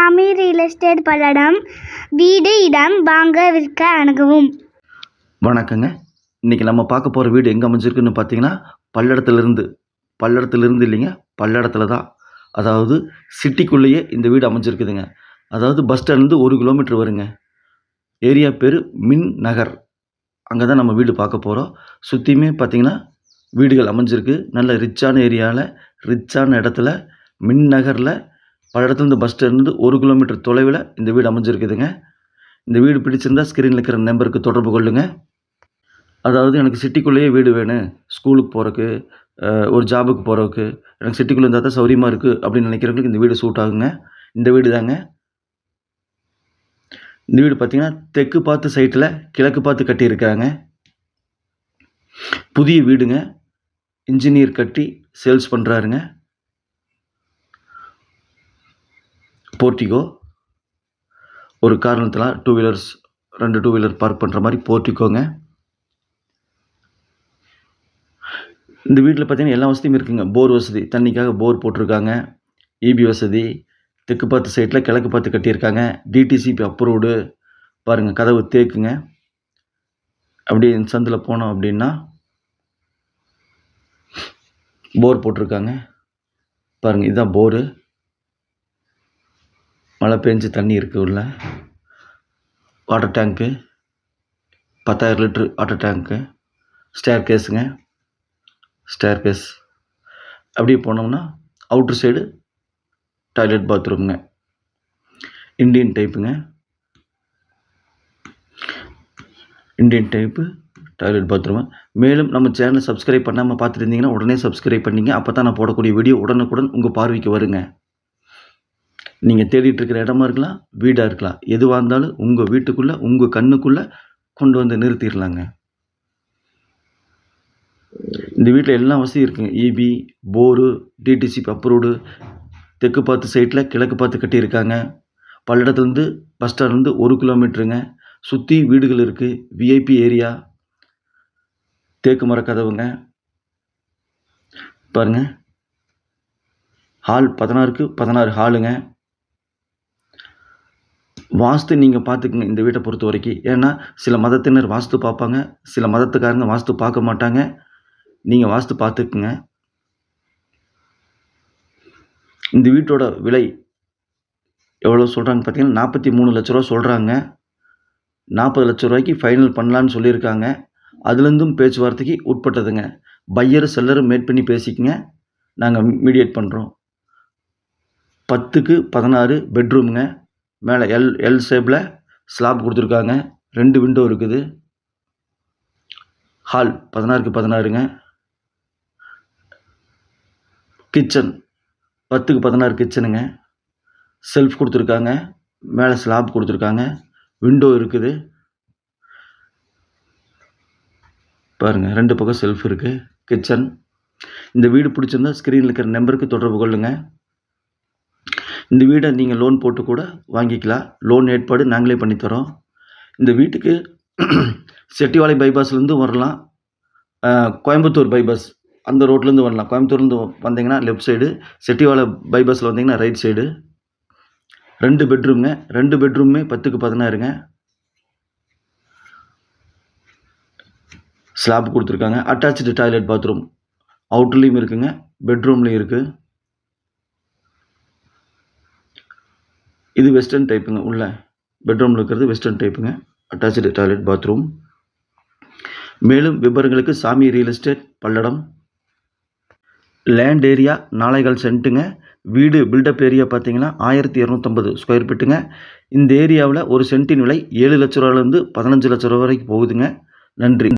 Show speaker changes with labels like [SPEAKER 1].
[SPEAKER 1] சாமி real estate Palladam வீடு இடம் வாங்க விற்க அணுகவும்.
[SPEAKER 2] வணக்கங்க. இன்றைக்கி நம்ம பார்க்க போகிற வீடு எங்கே அமைஞ்சிருக்குன்னு பார்த்தீங்கன்னா பல்லடத்துலேருந்து. பல்லடத்துலேருந்து இல்லைங்க பல்லடத்தில் தான். அதாவது சிட்டிக்குள்ளேயே இந்த வீடு அமைஞ்சிருக்குதுங்க. அதாவது பஸ் ஸ்டாண்ட்லேருந்து ஒரு கிலோமீட்டர் வருங்க. ஏரியா பேர் மின் நகர். அங்கே தான் நம்ம வீடு பார்க்க போகிறோம் சுற்றியுமே பார்த்தீங்கன்னா வீடுகள் அமைஞ்சிருக்கு. நல்ல ரிச்சான ஏரியாவில் ரிச்சான இடத்துல மின் நகரில் பல்லடத்துலேருந்து பஸ் ஸ்டாண்ட்லேருந்து ஒரு கிலோமீட்டர் தொலைவில் இந்த வீடு அமைஞ்சிருக்குதுங்க. இந்த வீடு பிடிச்சிருந்தா ஸ்க்ரீனில் இருக்கிற நம்பருக்கு தொடர்பு கொள்ளுங்கள் அதாவது எனக்கு சிட்டிக்குள்ளேயே வீடு வேணும். ஸ்கூலுக்கு போகிறக்கு ஒரு ஜாபுக்கு போகிறவுக்கு எனக்கு சிட்டிக்குள்ளே இருந்தால் தான் சௌரியமாக இருக்குது அப்படின்னு நினைக்கிறவங்களுக்கு இந்த வீடு சூட் ஆகுங்க. இந்த வீடு தாங்க. இந்த வீடு பார்த்தீங்கன்னா தெற்கு பார்த்து சைட்டில் கிழக்கு பார்த்து கட்டியிருக்காங்க புதிய வீடுங்க. இன்ஜினியர் கட்டி சேல்ஸ் பண்ணுறாருங்க போர்ட்டிகோ ஒரு காரணத்தில் டூ வீலர்ஸ் ரெண்டு டூ வீலர் பார்க் பண்ணுற மாதிரி போர்ட்டிக்கோங்க இந்த வீட்டில் பார்த்தீங்கன்னா எல்லா வசதியும் இருக்குங்க. போர் வசதி தண்ணிக்காக போர் போட்டிருக்காங்க. இபி வசதி தெற்கு பார்த்து சைட்டில் கிழக்கு பார்த்து கட்டியிருக்காங்க. டிடிசிபி அப்ரூவ்டு பாருங்கள் கதவு தேக்குங்க. அப்படியே இந்த சந்தில் போனோம் அப்படின்னா போர் போட்டிருக்காங்க. பாருங்கள் இதுதான் போரு. மழை பெஞ்சு தண்ணி இருக்குது உள்ள வாட்டர் டேங்க்கு பத்தாயிரம் லிட்ரு வாட்டர் டேங்க்கு ஸ்டேர் கேஸுங்க ஸ்டேர் கேஸ் அப்படியே போனோம்னா அவுட்ரு சைடு டாய்லெட் பாத்ரூமுங்க இண்டியன் டைப்புங்க இண்டியன் டைப்பு டாய்லெட் பாத்ரூமு மேலும் நம்ம சேனலை சப்ஸ்கிரைப் பண்ணாமல் பார்த்துட்டு இருந்தீங்கன்னா உடனே சப்ஸ்கிரைப் பண்ணிங்க. அப்போ தான் நான் போடக்கூடிய வீடியோ உடனுக்குடன் உங்கள் பார்வைக்கு வருங்க. நீங்கள் தேடிட்டு இருக்கிற இடமா இருக்கலாம் வீடாக இருக்கலாம். எதுவாக இருந்தாலும் உங்கள் வீட்டுக்குள்ளே உங்கள் கண்ணுக்குள்ளே கொண்டு வந்து நிறுத்திடலாங்க இந்த வீட்டில் எல்லா வசதியும் இருக்குங்க. இபி போரு டிடிசி அப்ரூவ்டு தெற்கு பார்த்து சைட்டில் கிழக்கு பார்த்து கட்டியிருக்காங்க. பல்லடத்துலேருந்து பஸ் ஸ்டாண்ட்லேருந்து ஒரு கிலோமீட்டருங்க சுற்றி வீடுகள் இருக்குது விஐபி ஏரியா தேக்கு மர கதவுங்க. பாருங்கள் ஹால் பதினாறுக்கு பதினாறு ஹாலுங்க வாஸ்து நீங்கள் பார்த்துக்குங்க இந்த வீட்டை பொறுத்த வரைக்கும். ஏன்னா சில மதத்தினர் வாஸ்து பார்ப்பாங்க சில மதத்துக்காரங்க வாஸ்து பார்க்க மாட்டாங்க. நீங்கள் வாஸ்து பார்த்துக்குங்க. இந்த வீட்டோட விலை எவ்வளோ சொல்கிறாங்க பார்த்தீங்கன்னா நாற்பத்தி மூணு லட்ச ரூபா சொல்கிறாங்க நாற்பது லட்ச ரூபாய்க்கு ஃபைனல் பண்ணலான்னு சொல்லியிருக்காங்க. அதுலேருந்தும் பேச்சுவார்த்தைக்கு உட்பட்டதுங்க. பையர் செல்லரும் மேட் பண்ணி பேசிக்கங்க. நாங்கள் மீடியேட் பண்ணுறோம் பத்துக்கு பதினாறு பெட்ரூமுங்க மேலே எல் எல் ஷேப்பில் ஸ்லாப் கொடுத்துருக்காங்க. ரெண்டு விண்டோ இருக்குது. ஹால் பதினாறுக்கு பதினாறுங்க. கிச்சன் பத்துக்கு பதினாறு கிச்சனுங்க செல்ஃப் கொடுத்துருக்காங்க. மேலே ஸ்லாப் கொடுத்துருக்காங்க. விண்டோ இருக்குது. பாருங்கள் ரெண்டு பக்கம் செல்ஃப் இருக்குது கிச்சன் இந்த வீடு பிடிச்சிருந்தா ஸ்க்ரீனில் இருக்கிற நம்பருக்கு தொடர்பு கொள்ளுங்கள் இந்த வீடை நீங்கள் லோன் போட்டு கூட வாங்கிக்கலாம். லோன் ஏற்பாடு நாங்களே பண்ணித்தரோம் இந்த வீட்டுக்கு செட்டிவாளை பைபாஸ்லேருந்து வரலாம். கோயம்புத்தூர் பைபாஸ் அந்த ரோட்லேருந்து வரலாம். கோயம்புத்தூர்லேருந்து வந்தீங்கன்னா லெஃப்ட் சைடு செட்டிவாளை பைபாஸில் வந்தீங்கன்னா ரைட் சைடு ரெண்டு பெட்ரூம்ங்க ரெண்டு பெட்ரூமே பத்துக்கு பதினாறுங்க. ஸ்லாப் கொடுத்துருக்காங்க. அட்டாச்சு டாய்லெட் பாத்ரூம் அவுட்லேயும் இருக்குங்க. பெட்ரூம்லேயும் இருக்குது இது வெஸ்டர்ன் டைப்புங்க உள்ள பெட்ரூமில் இருக்கிறது வெஸ்டர்ன் டைப்புங்க அட்டாச்சு டாய்லெட் பாத்ரூம் மேலும் விவரங்களுக்கு Sami real estate Palladam. Land area நாளைகள் சென்ட்டுங்க வீடு பில்டப் ஏரியா பார்த்தீங்கன்னா ஆயிரத்தி இரநூத்தம்பது ஸ்கொயர் ஃபீட்டுங்க இந்த ஏரியாவில் ஒரு சென்ட்டின் விலை ஏழு லட்ச ரூபாலேருந்து பதினஞ்சு லட்ச ரூபா வரைக்கும் போகுதுங்க. நன்றி.